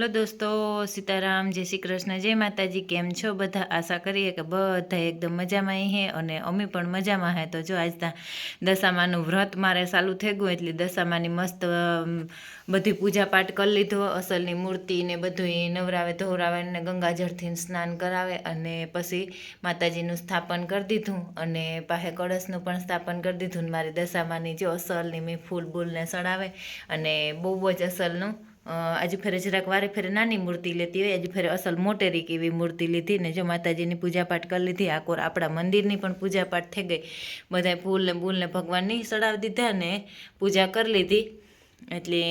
Hello દોસ્તો, સીતારામ, જય શ્રી કૃષ્ણ, જય માતાજી, કેમ છો? બધા આશા કરીએ કે બધા એકદમ મજામાં હે અને અમે પણ મજામાં હે. તો જો આજના દશામાનું વ્રત મારે ચાલુ થઈ ગયું એટલે દશામાની મસ્ત બધી પૂજા પાઠ કરી લીધો. અસલની મૂર્તિ ને બધું નવરાવે ધોરાવે ને ગંગાજળથી સ્નાન કરાવે અને પછી માતાજીનું સ્થાપન કરી દીધું અને પાસે કળશનું પણ સ્થાપન કરી દીધું મારી દશામાની જો અસલની મેં ફૂલ બૂલને સડાવે અને બહુ જ અસલનું આજે ફેરે જરાક વારે ફેરે નાની મૂર્તિ લેતી હોય, આજે ફેરે અસલ મોટેરી કેવી મૂર્તિ લીધી ને જો માતાજીની પૂજાપાઠ કરી લીધી આકોર આપણા મંદિરની પણ પૂજાપાઠ થઈ ગઈ. બધાય ફૂલ ને બૂલ ને ભગવાનની સડાવી દીધા ને પૂજા કરી લીધી. એટલે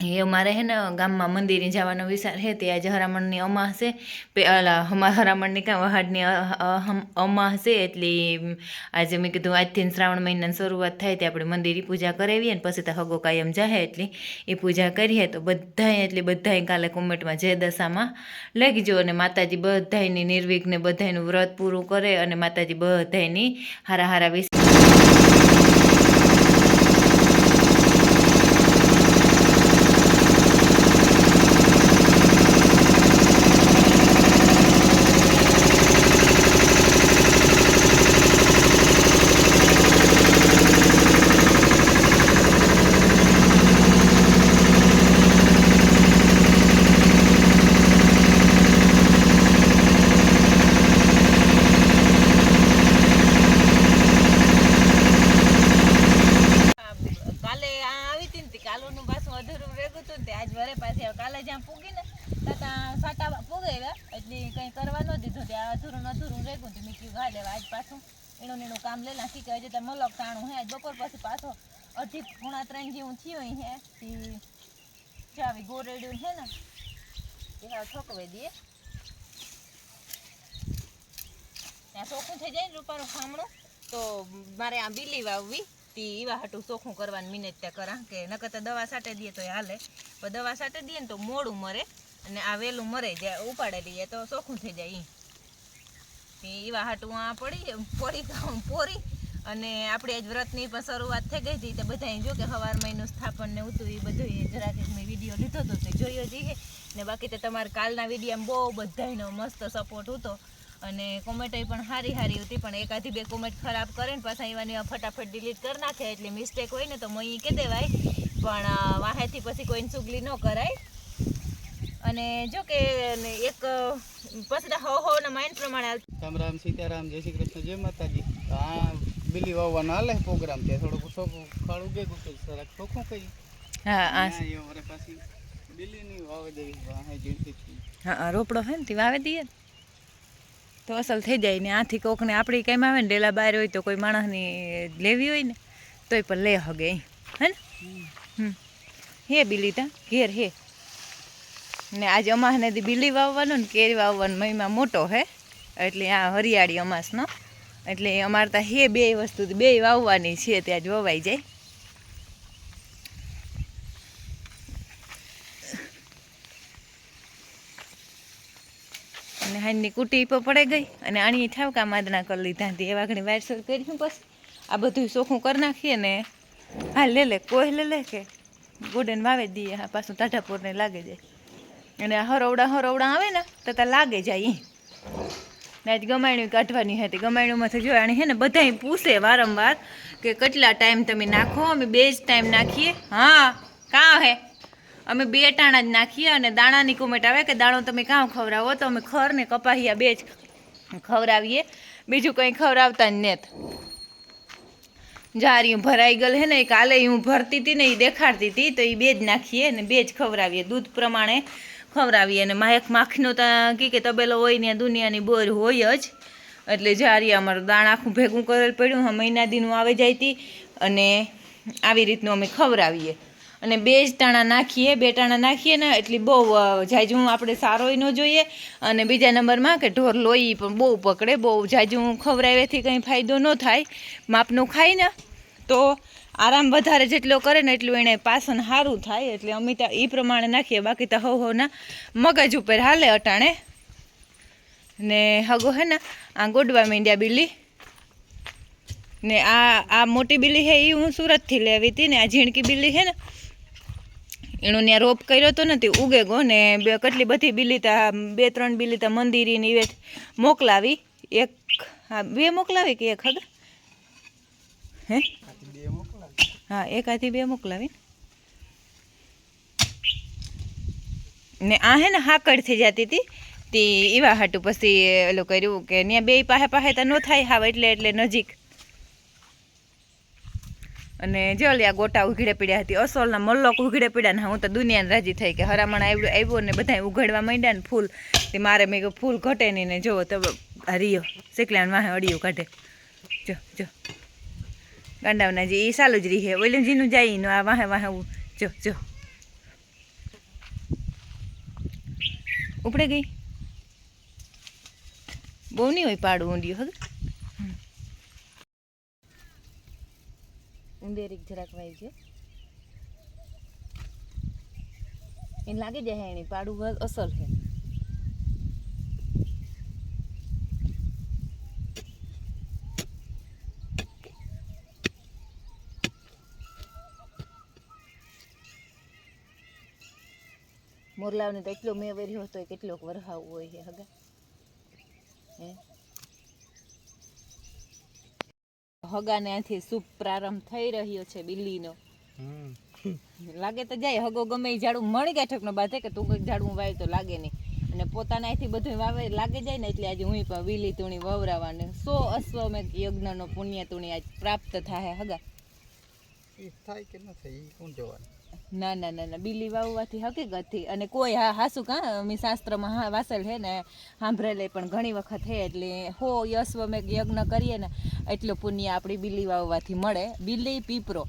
એ અમારે હે ને ગામમાં મંદિરે જવાનો વિચાર છે તે આજે હરામણની અમા હશે પે, અલા હમા હરામણની કાં વહાડની, અ- અ- છે એટલે આજે મેં કીધું આજથી શ્રાવણ મહિનાની શરૂઆત થાય, તે આપણે મંદિરે પૂજા કરાવીએ ને પછી તો હગો કાયમ જાહે, એટલે એ પૂજા કરીએ તો બધાય, એટલે બધાએ કાલે કોમેન્ટમાં જે દશામાં લખજો અને માતાજી બધાની નિર્વિઘ્ને બધાયનું વ્રત પૂરું કરે અને માતાજી બધાની હારા હારા વિશે કાલે આ આવી હતી ને તે કાલોનું પાછું અધૂરું રેગું હતું ને તે આજ વરે પાછી આવે. કાલે જ્યાં પૂગી ને ત્યાં સાટા પૂગાવ્યા એટલે કંઈ કરવા ન દીધું. તે આ અધૂરું ને અધૂરું રેગું તે મેં કીધું ઘા લેવા આજ પાછું એનું ને એનું કામ લઈ નાખી કે હજી તો મલક તાણું હે, આજ બપોર પછી પાછો અઢી પૂણા ત્રણ જેવું થયું હે, તે જાવી ગોરેડ્યું હે ને, તે હવે ઠોકવે દઈએ ત્યાં ચોખ્ખું થઈ જાય ને રૂપાનું ખામણું, તો મારે આ બીલી વાવવી. તી ઈવા હાટું ચોખ્ખું કરવાની મિનિટ ત્યાં કરા કે નકર દવા સાટે દઈએ તો હાલે. પણ દવા સાટે દઈએ ને તો મોડું મરે અને આ વહેલું મરે જાય ઉપાડે લઈએ તો ચોખ્ખું થઈ જાય ઈવા હાટું આ પડી પોરી પોરી અને આપણે આજ વ્રતની પણ શરૂઆત થઈ ગઈ હતી તો બધા જો કે હવાર મહિનું સ્થાપન ને ઉતું એ બધું એ જરાક મેં વીડિયો લીધો હતો તે જોયો જઈએ ને બાકી તો તમારે કાલના વિડીયોમાં બહુ બધાનો મસ્ત સપોર્ટ હતો. અને કોમેન્ટ પણ સારી સારી હતી પણ એકાથી બે કોમેન્ટ ખરાબ કરે ને પાછા એવાની આ ફટાફટ ડિલીટ કરી નાખે એટલે મિસ્ટેક હોય ને તો મય કહી દેવાય. પણ વાહેથી પછી કોઈને ચુગલી ન કરાય. અને જો કે એક તો હો હો ના માઇન્ડ પ્રમાણે આવતી રામ રામ સીતારામ જય શ્રી કૃષ્ણ જય માતાજી. આ બિલી વાવવાનો હાલે પ્રોગ્રામ છે થોડું ચોખ્ખું ખાડું કે જરાક ચોખ્ખું કઈ? હા આ ના, એ વરે પાછી બિલીની વાવી દેવી વાહે જીતી હા રોપડો હે ને તે વાવે દઈએ. ને તો અસલ થઈ જાય ને આથી કોકને આપણી કાંઈ આવે ને ડેલા બહાર હોય તો કોઈ માણસની લેવી હોય ને, તોય પણ લે હગે. હે ને? હે બિલીતા, ઘેર હે. ને આજે અમાસને બિલી વાવવાનું ને કેરી વાવવાનું મહિમા મોટો હે. એટલે આ હરિયાળી અમાસનો. એટલે અમારે ત્યાં હે બે વસ્તુ બે વાવવાની છે, ત્યાં જ વવાઈ જાય. અને હાનની કુટી પર પડી ગઈ અને આણી ઠાવકા માદના કરી લીધા. હતી એવા ઘણી વાયરસર કર્યું પછી આ બધું ચોખ્ખું કરી નાખીએ ને હા, લે લે કોઈ લે લે, કે ગોડન વાવે દઈએ હા, પાછું ટાઢાપોરને લાગે જાય. અને હરવડા હરવડા આવે ને, તો ત્યાં લાગે જાય ને આજ ગમાયણું કાઢવાની હતી. ગમાયણુંમાંથી જોયા અને હે ને બધાય પૂછે વારંવાર કે કેટલા ટાઈમ તમે નાખો? અમે બે જ ટાઈમ નાખીએ. હા, કાં હે? અમે બે ટાણા જ નાખીએ અને દાણાની કોમેન્ટ આવે કે દાણો તમે કાં ખવડાવો? તો અમે ખર ને કપાહિયા બે જ ખવડાવીએ. બીજું કંઈ ખવડાવતા જ નેત. જારી ભરાઈ ગયેલ હે ને કાલે હું ભરતી હતી ને એ દેખાડતી હતી તો એ બે જ નાખીએ ને બે જ ખવડાવીએ. દૂધ પ્રમાણે ખવડાવીએ અને માયક માખીનો ત્યાં કી કે તબેલો હોય ને દુનિયાની બોર હોય જ. એટલે જારી અમારું દાણ આખું ભેગું કરેલ પડ્યું. હા, મહિના દીનું આવે જાય હતી અને આવી રીતનું અમે ખવડાવીએ. અને બે જ ટાણા નાખીએ, બે ટાણા નાખીએ ને એટલી બહુ જાજું આપણે સારોય ન જોઈએ. અને બીજા નંબરમાં કે ઢોર લોહી પણ બહુ પકડે, બહુ જાજું ખવડાવેથી કંઈ ફાયદો ન થાય. માપનું ખાય ને, તો આરામ વધારે જેટલો કરે ને એટલું એને પાસન સારું થાય. એટલે અમે ત્યાં એ પ્રમાણે નાખીએ, બાકી તો હવ હવના મગજ ઉપર હાલે અટાણે. ને હગો હે ને, આ ગોડવા માંડ્યા બીલી ને આ આ મોટી બિલ્લી છે એ હું સુરતથી લેવી હતી ને, આ ઝીણકી બિલ્લી છે ને એનો ત્યાં રોપ કર્યો તો નથી, ઉગે ગો ને બે કેટલી બધી બિલીતા બે ત્રણ બિલીતા મંદિરીની એ મોકલાવી. એક, હા, બે મોકલાવી કે એક હગા હે? હા એકાથી બે મોકલાવી ને આ હે ને હાકડ થઈ જતી હતી તે એવા હાટું પછી એલું કર્યું કે ત્યાં બે પાસે પાસે તો ન થાય હાવ એટલે એટલે નજીક. અને જો લ્યા ગોટા ઉઘડે પીડ્યા હતી, અસલના મલ્લોક ઉઘડે પીડ્યા ને હું તો દુનિયાને રાજી થઈ કે હરામણ આવ્યું આવ્યું ને બધા ઉઘડવા માંડ્યા ને ફૂલ. તે મારે મેં કીધું, ફૂલ ઘટે નહીં ને જોવો તો હરિયો રિયો શીકલાને વાહે અડિયું કાઢે. જો જો. ગાંડાવના જે એ સાલું જ રીહે. ઓલું જીનું જાય નું આ વાહે વાહે જો જો. ઉપડે ગઈ? બહુ નહીં હોય પાડું ઊંડિયું, હગ? ઉંદેરીક જરાક વાય છે. એને લાગી જાય એની, પાડું અસલ છે મોરલાવને તો એટલો મેં વર્યો હતો કેટલોક વરહાવું હોય છે હગા. હે? હગાને આથી શુભ પ્રારંભ થઈ રહ્યો છે બિલ્લીનો. લાગે તો જાય હગો ગમે ઝાડું મળી ગયા ઠેકનો બાધે કે તું કંઈક ઝાડું વાવ્યું તો લાગે નહીં. અને પોતાના અહીંથી બધું વાવે લાગે જાય ને એટલે આજે હું પણ બીલી તુણી વવરાવાને. સો અશ્વમેઘ યજ્ઞનો પુણ્ય તુણી આજ પ્રાપ્ત થાય હગા. થાય કે ન થાય એ કોણ જોવાનું? ના ના ના ના બીલી વાવવાથી હકીકતથી. અને કોઈ હા, હાસુ કા? અમે શાસ્ત્રમાં હા, વાસેલ છે ને સાંભળેલે પણ ઘણી વખત છે એટલે હો યશ્વમેઘ યજ્ઞ કરીએ ને, એટલું પુણ્ય આપણી બીલી વાવવાથી મળે. બિલી, પીપરો.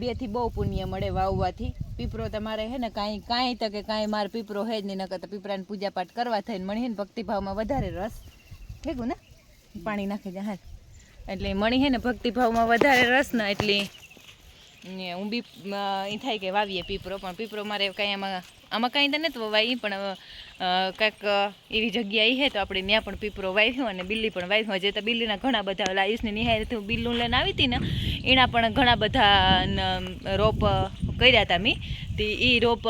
બેથી બહુ પુણ્ય મળે વાવવાથી. પીપરો તમારે હે ને, કાંઈ કાંઈ તકે કાંઈ માર પીપરો હે જ નહીં, નકર તો પીપરાની પૂજાપાઠ કરવા થઈને મણી હે ભક્તિભાવમાં વધારે રસ. ઠેકું ને પાણી નાખી દે હા એટલે મણી હે ને, ભક્તિભાવમાં વધારે રસ ને, એટલે ને હું બી એ થાય કે વાવીએ પીપરો પણ પીપરો મારે કાંઈ આમાં આમાં કાંઈ તો નથી વવાય પણ અ, કાંઈક એવી જગ્યાએ છે તો આપણે ત્યાં પણ પીપરો વાવ્યું અને બિલ્લી પણ વાવ્યું. હજી તો બિલ્લીના ઘણા બધા ઓલા આયુષની નિહાળથી હું બિલ્લું લઈને આવી હતી ને એના પણ ઘણા બધા રોપ કર્યા હતા મેં. તે એ રોપ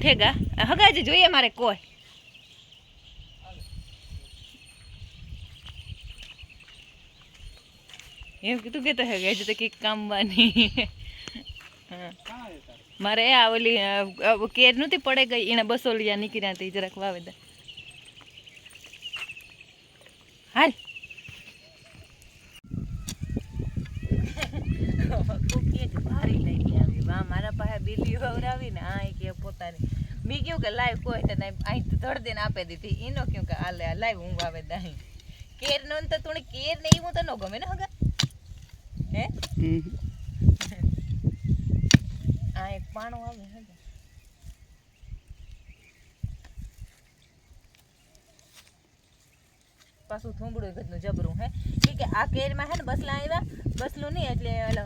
થેગા હગા જ જોઈએ મારે કોઈ. એમ કીધું કે તો તો કંઈક કામવાની. એ મારે આ ઓલી કેર નહોતી પડે ગઈ, એને બસોલિયા નીકળ્યા હતી જરાક વાવેદા હાલ. ભારી લઈ આવી વાહ મારા પાસે બિલી વવરાવી ને આ કે પોતાની મેં કહ્યું કે લાઈવ કોઈ અહીં ધડ દેને આપી દીધી એનો કહ્યું કે આ લે લાઈવ હું વાવે દાહી કેર નો તો તું કેર ને એવું તો ન ગમે ને હગા? હે? આ એક પાણો આવે હે. પાછું થોંભડું ગતનું જબરું હે? ઈ કે આ કેરમાં હે ને બસલા આવ્યા બસલું નહીં એટલે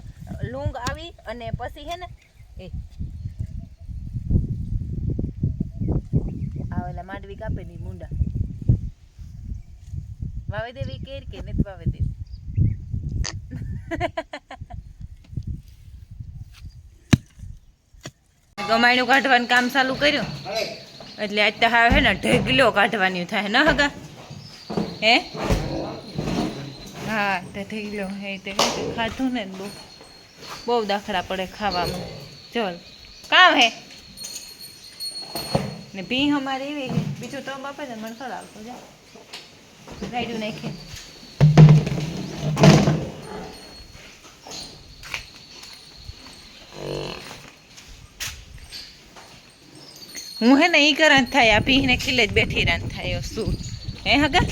લૂંગ આવી અને પછી હે ને એ આ ઓલા માંડવી કાપે ની મુંડા. વાવી દેવી કેર કે નથી વાવી દેવી ગમાયણું કાઢવાનું કામ ચાલુ કર્યું. એટલે આજ તો હે ને ઢેગલો કાઢવાની થાય ન હગા. હે? હા, તો ઢેગલો હે, તે ખાધું ને બહુ. બહુ દાખલા પડે ખાવામાં. ચલ. કામ હે? ને ભી અમારે એવી બીજું તો બાપે ને મને ખરાબ આવતો જા રાયડું નાખે હું હે ને એ કરણ થાય આ પીને કિલ્લે જ બેઠી રાન થાય શું. હે હગા?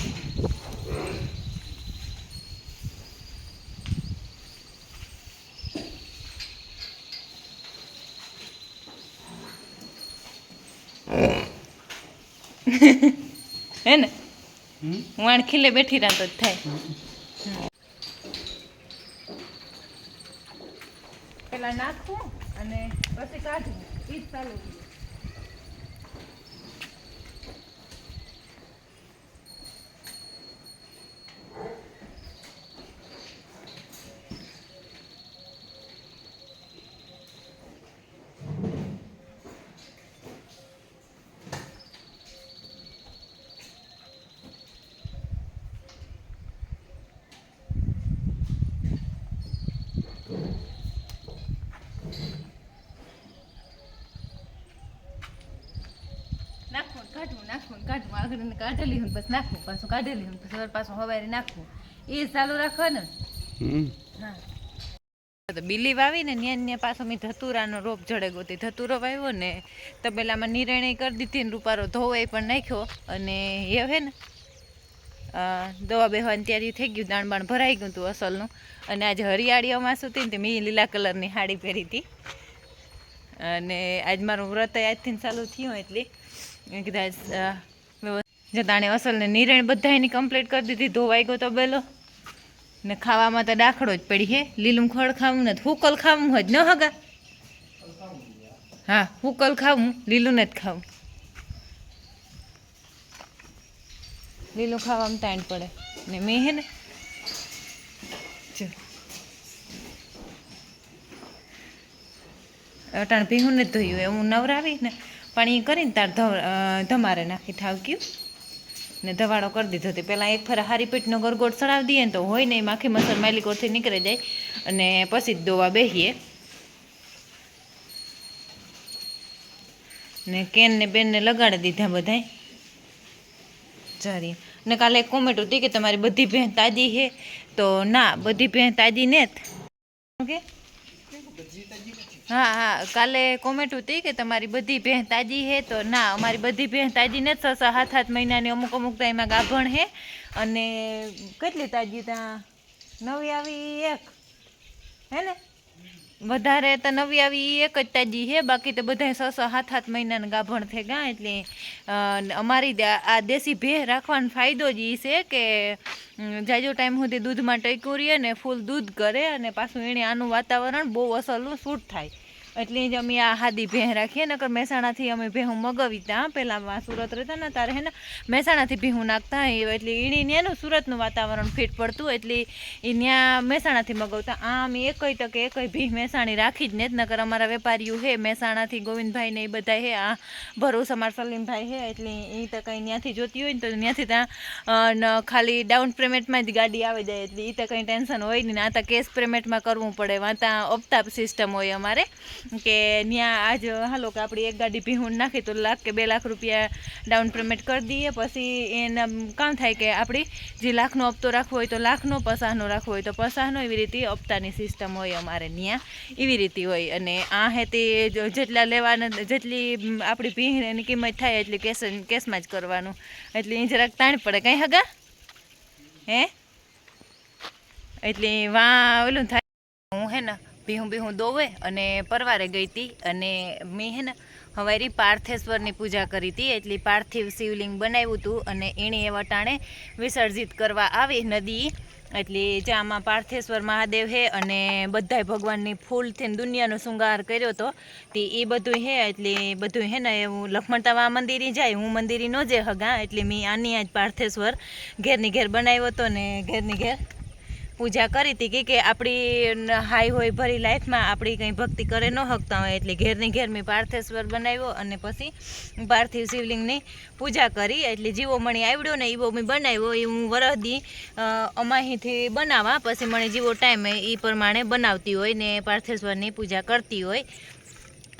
હે ને? હું આણ ખીલે બેઠી રાન તો જ થાય. પેલા નાખવું અને પછી કાઢું. એ જ ચાલુ નાખવું ને કાઢવું આગળ કાઢેલી હોય ને પછી નાખવું પાછું કાઢેલી ને પછી પાછું હવારે નાખવું એ ચાલુ રાખવાનું. હમ. હા. તો બિલી વાવી ને ન્યા ન્યા પાછો મેં ધતુરાનો રોપ જડે ગોતી ધતુરો વાવ્યો ને તબેલામાં નિર્ણય કરી દીધી ને રૂપારો ધોવાઈ પણ નાખ્યો અને એ હે ને દવા બેહવાની તૈયારી થઈ ગયું દાણ બાણ ભરાઈ ગયું હતું અસલનું. અને આજે હરિયાળી અમાસ હતી ને તે મેં લીલા કલરની સાડી પહેરી હતી. અને આજ મારું વ્રત આજથી ચાલુ થયું એટલે કીધું વ્યવ- અસલને નિર્ણય બધા એની કમ્પ્લીટ કરી દીધી, ધોવાઈ ગયો તબેલો ને ખાવામાં તો દાખલો જ પડી હે. લીલું ખડ ખાવું નથી હુકલ ખાવું જ ન હગા. હા, હુકલ ખાવું, લીલું નથી ખાવું. લીલું ખાવામાં તાણ પડે. ને મેં હે ને અટાણ ભીહું નથી ધોયું, એવું નવરાવી ને પાણી કરીને તાર ધમારે નાખી થાવક્યું. ને ધવાડો કરી દીધો તે. પહેલાં એક ફર હારી પેટનો ગરગોટ ચડાવી દઈએ ને તો હોય નહીં માખી મસર માલિકોથી નીકળી જાય. અને પછી જ દોવા બેસીએ ને કેનને બેનને લગાડી દીધા બધાય. ચારી ને કાલે એક કોમેન્ટ હતી કે તમારી બધી ભેં તાજી છે. તો ના, બધી ભેં તાજી ને ઓકે? હા હા. કાલે કોમેન્ટ હતી કે તમારી બધી ભેં તાજી હે તો ના, અમારી બધી ભેં તાજી ને થશે સાત સાત મહિનાની અમુક અમુક તો એમાં ગાભણ હે અને કેટલી તાજી ત્યાં નવી આવી એક. હે ને? વધારે તો નવી આવી એક જ તાજી છે, બાકી તો બધા છ છ સાત સાત મહિનાના ગાભણ થઈ ગયા એટલે અમારી આ દેશી ભેહ રાખવાનો ફાયદો જ એ છે કે જાજો ટાઈમ સુધી દૂધમાં ટક્યું રહીએ ને ફૂલ દૂધ કરે અને પાછું એણે આનું વાતાવરણ બહુ અસલું સૂટ થાય. એટલે જ અમે આ હાદી ભેહ રાખીએ, નકર મહેસાણાથી અમે ભેહું મગાવી ત્યાં પહેલાં સુરત રહેતા ને તારે હે ને, મહેસાણાથી ભેહું નાખતા એટલે ઈણી ન્યાનું સુરતનું વાતાવરણ ફિટ પડતું, એટલે એ ત્યાં મહેસાણાથી મગાવતા. આ અમે એકય તકે એકય ભીહ મહેસાણી રાખી જ ને નકર અમારા વેપારીઓ હે, મહેસાણાથી ગોવિંદભાઈ ને એ બધા હે, આ ભરોસ અમારા સલીમભાઈ હે, એટલે એ તો કંઈ ત્યાંથી જોતી હોય ને તો ત્યાંથી ત્યાં ખાલી ડાઉન પેમેન્ટમાં જ ગાડી આવી જાય, એટલે એ તો કંઈ ટેન્શન હોય નહીં. આ તો કેશ પેમેન્ટમાં કરવું પડે વાં ત્યાં અપતાપ સિસ્ટમ હોય અમારે. કે ત્યાં આજ, હાલો કે આપણી એક ગાડી ભીહું નાખી તો લાખ કે બે લાખ રૂપિયા ડાઉન પેમેન્ટ કરી દઈએ. પછી એના કામ થાય કે આપણી જે લાખનો હપ્તો રાખવો હોય તો લાખનો પસાહનો રાખવો હોય તો પસાહનો એવી રીતે હપ્તાની સિસ્ટમ હોય અમારે ત્યાં એવી રીતે હોય. અને આ હે તે જેટલા લેવાના, જેટલી આપણી ભીહની કિંમત થાય એટલી કેશ કેશમાં જ કરવાનું. એટલે એ જરાક તાણ પડે. કંઈ હગા? હે? એટલે વા, ઓલું થાય. હું હે ને ભીહું ભીહું દોવે અને પરવારે ગઈ હતી અને મેં હે હવારી પાર્થેશ્વરની પૂજા કરી હતી એટલે પાર્થિવ શિવલિંગ બનાવ્યું હતું અને એણે એ વટાણે વિસર્જિત કરવા આવી નદી, એટલે જ્યાં પાર્થેશ્વર મહાદેવ હે અને બધાય ભગવાનની ફૂલથી દુનિયાનો શૃંગાર કર્યો હતો તે એ બધું હે, એટલે બધું હે ને એવું લખમણતાવા મંદિરે જાય, હું મંદિરે ન જે હગા, એટલે મેં આની આજ પાર્થેશ્વર ઘેરની ઘેર બનાવ્યો હતો ને ઘેરની ઘેર પૂજા કરી હતી કે આપણી હાઈ હોય ભરી લાઈફમાં આપણી કંઈ ભક્તિ કરે ન હકતા હોય એટલે ઘેરની ઘેર મેં પાર્થેશ્વર બનાવ્યો અને પછી પાર્થિવ શિવલિંગની પૂજા કરી. એટલે જીવો મણી આવડ્યો ને એવો મેં બનાવ્યો. એ હું વરહદી અમાહીથી બનાવવા પછી મને જેવો ટાઈમ એ પ્રમાણે બનાવતી હોય ને પાર્થેશ્વરની પૂજા કરતી હોય.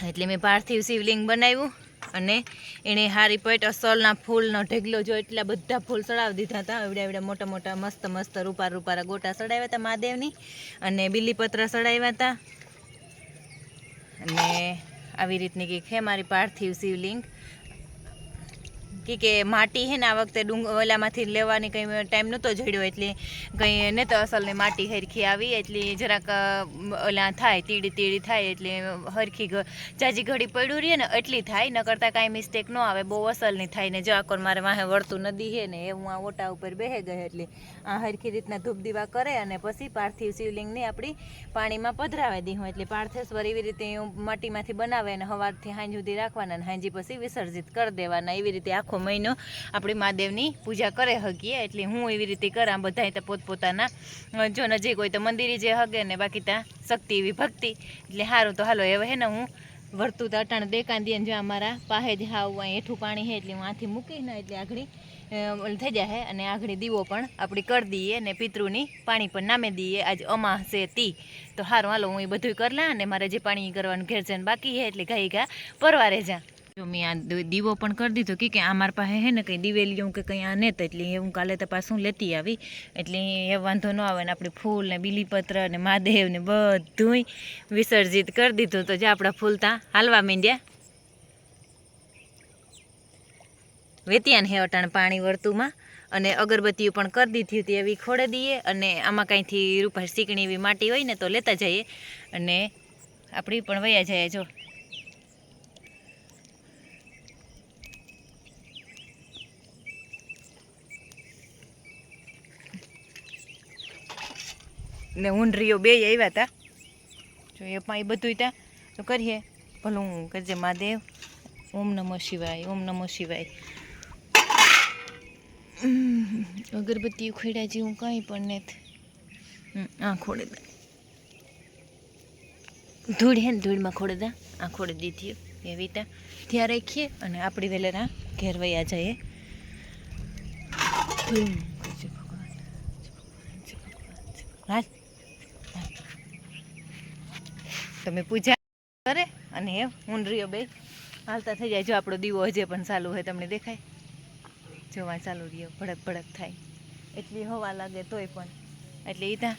એટલે મેં પાર્થિવ શિવલિંગ બનાવ્યું. અને એણે હારી પેટ અસલના ફૂલનો ઢગલો જો એટલા બધા ફૂલ ચડાવી દીધા હતા. એવડા એવડા મોટા મોટા મસ્ત મસ્ત રૂપા રૂપારા ગોટા ચડાવ્યા હતા મહાદેવની અને બીલીપત્ર ચડાવ્યા હતા. અને આવી રીતની કંઈક છે મારી પાર્થિવ શિવલિંગ. કે કે માટી છે ને આ વખતે ડુંગર ઓલામાંથી લેવાની કંઈ ટાઈમ નહોતો જડ્યો, એટલે કંઈ ને તો અસલની માટી હરખી આવી, એટલે જરાક ઓલા થાય, તીડી તીડી થાય, એટલે હરખી ચાજી ઘડી પડ્યું રહીએ ને એટલી થાય ન કરતાં કાંઈ મિસ્ટેક ન આવે, બહુ અસલની થાય ને જો આકોર મારે વાહે વળતું નદી છે ને એ હું આ ઓટા ઉપર બેહે ગઈ એટલે આ હરખી રીતના ધૂપ દીવા કરે અને પછી પાર્થિવ શિવલિંગને આપણી પાણીમાં પધરાવી દી હું, એટલે પાર્થેશ્વર એવી રીતે હું માટીમાંથી બનાવે અને હવારથી હાંજ સુધી રાખવાના અને સાંજી પછી વિસર્જિત કરી દેવાના, એવી રીતે આખો મહિનો આપણે મહાદેવની પૂજા કરે હગીએ. એટલે હું એવી રીતે કરા બધા તો પોતપોતાના જો નજીક હોય તો મંદિરે જે હગે ને બાકી ત્યાં શક્તિ એવી ભક્તિ. એટલે સારું તો હાલો, હવે હે ને હું વર્તું તો અટાણ દેકાન દે જો અમારા પાસે જ હાવ હેઠું પાણી છે એટલે હું આથી મૂકીને એટલે આગળ થઈ જાય અને આગળ દીવો પણ આપણે કરી દઈએ ને પિતૃની પાણી પણ નામે દઈએ આજ અમા હશે તી. તો સારું હાલો, હું એ બધું કરી લા અને મારે જે પાણી કરવાનું ઘેર જઈને બાકી છે એટલે ગાઈ ગા પરવારે જા. જો મેં આ દીવો પણ કરી દીધો કે કે મારા પાસે હે ને કંઈ દિવેલીઓ કે કંઈ આ નેત એટલે હું કાલે તો શું લેતી આવી. એટલે એ વાંધો ન આવે ને આપણે ફૂલ ને બીલીપત્ર ને મહાદેવ ને બધુંય વિસર્જિત કરી દીધું તો જે આપણા ફૂલ ત્યાં હાલવા માંડ્યા. વેતિયાને હે અટાણ પાણી વર્તુમાં અને અગરબત્તીઓ પણ કરી દીધી હતી એવી ખોડે દઈએ અને આમાં કાંઈથી રૂપા શીકણી એવી માટી હોય ને તો લેતા જઈએ. અને આપણી પણ વયા જાય જો. ને ઊંડરીઓ બે આવ્યા હતા જો એ પણ એ બધું ત્યાં તો કરીએ ભલું કરજે મહાદેવ ઓમ નમઃ શિવાય ઓમ નમઃ શિવાય અગરબત્તી ખોડ્યા જેવું કાંઈ પણ નથી આ ખોડે દા ધૂળ હે ને ધૂળમાં ખોડે દા આ ખોડે દીધી એવી ત્યાં ત્યાં રાખીએ અને આપણી વેલેરા ઘેર વયા જઈએ ભગવાન, જય ભગવાન. હાલ, હાલ. તમે પૂજા કરે અને એ ઊંડરીઓ બે હાલતા થઈ જાય. જો આપણો દીવો હજે પણ ચાલુ હોય, તમને દેખાય? જોવા ચાલુ રહ્યો, ભડક ભડક થાય. એટલી હવા લાગે તોય પણ. એટલે એ ત્યાં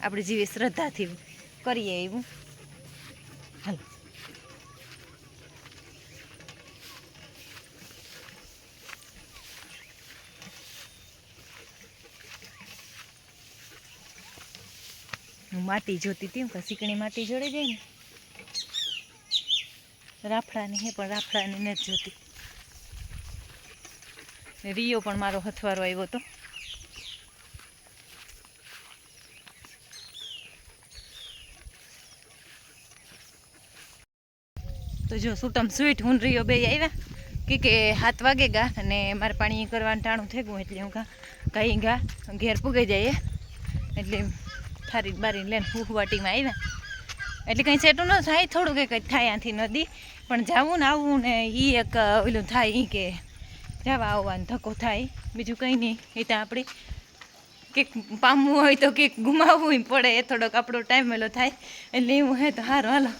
આપણે જેવી શ્રદ્ધાથી કરીએ એવું. હાલ. હું માટી જોતી હતી કે સીકણી માટી જોડે જાય ને. રાફડાની હે, પણ રાફડાની નથી જોતી. રિયો પણ મારો હથવારો આવ્યો હતો. તો જો સુટમ સ્વીટ, હું રહ્યો બે આવ્યા. કે કે હાથ વાગે ગા, અને મારે પાણી કરવાનું ટાણું થઈ ગયું, એટલે હું કા કાંઈ ગા, ઘેર પૂગાઈ જાય એટલે થારી બારી લઈને હુહવાટીમાં આવ્યા. એટલે કંઈ સેટું ન થાય, થોડું કંઈક કંઈ થાય આથી નદી. પણ જાવું ને આવવું ને એ એક ઓલું થાય એ કે જવા આવવાનો ધક્કો થાય. બીજું કંઈ નહીં, એ તો આપણે કંઈક પામવું હોય તો કંઈક ગુમાવવું પડે. એ થોડોક આપણો ટાઈમ એલો થાય. એટલે એવું હે તો સારું હાલો.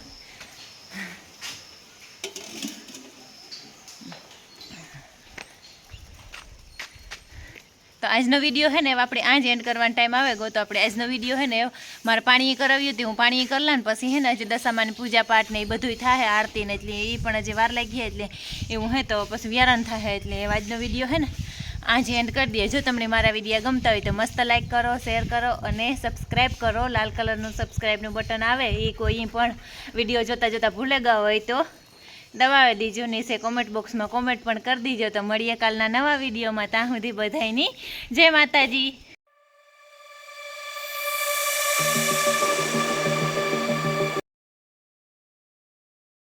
તો આજનો વીડિયો હે ને આપણે આજ એન્ડ કરવાનો ટાઈમ આવે ગયો. તો આપણે આજનો વીડિયો હે ને મારે પાણી કરાવ્યું હતું, હું પાણી કરલા ને, પછી હે ને, હજી દશામાની પૂજા પાઠ ને એ બધું થાય આરતી ને એટલે એ પણ હજી વાર લાગી એટલે એવું હે તો પછી વ્યારાન થાય એટલે એવો આજનો વીડિયો હે ને, આજે એન્ડ કરી દઈએ. જો તમને મારા વીડિયો ગમતા હોય તો મસ્ત લાઈક કરો શેર કરો અને સબસ્ક્રાઈબ કરો. લાલ કલરનું સબસ્ક્રાઈબનું બટન આવે, એ કોઈ પણ વીડિયો જોતાં જોતાં ભૂલે ગયા હોય તો દબાવી દીજો, નીચે કોમેન્ટ બોક્સમાં કોમેન્ટ પણ કરી દીજો. તો મળીએ કાલના નવા વિડીયોમાં. ત્યાં સુધી બધાની જય માતાજી.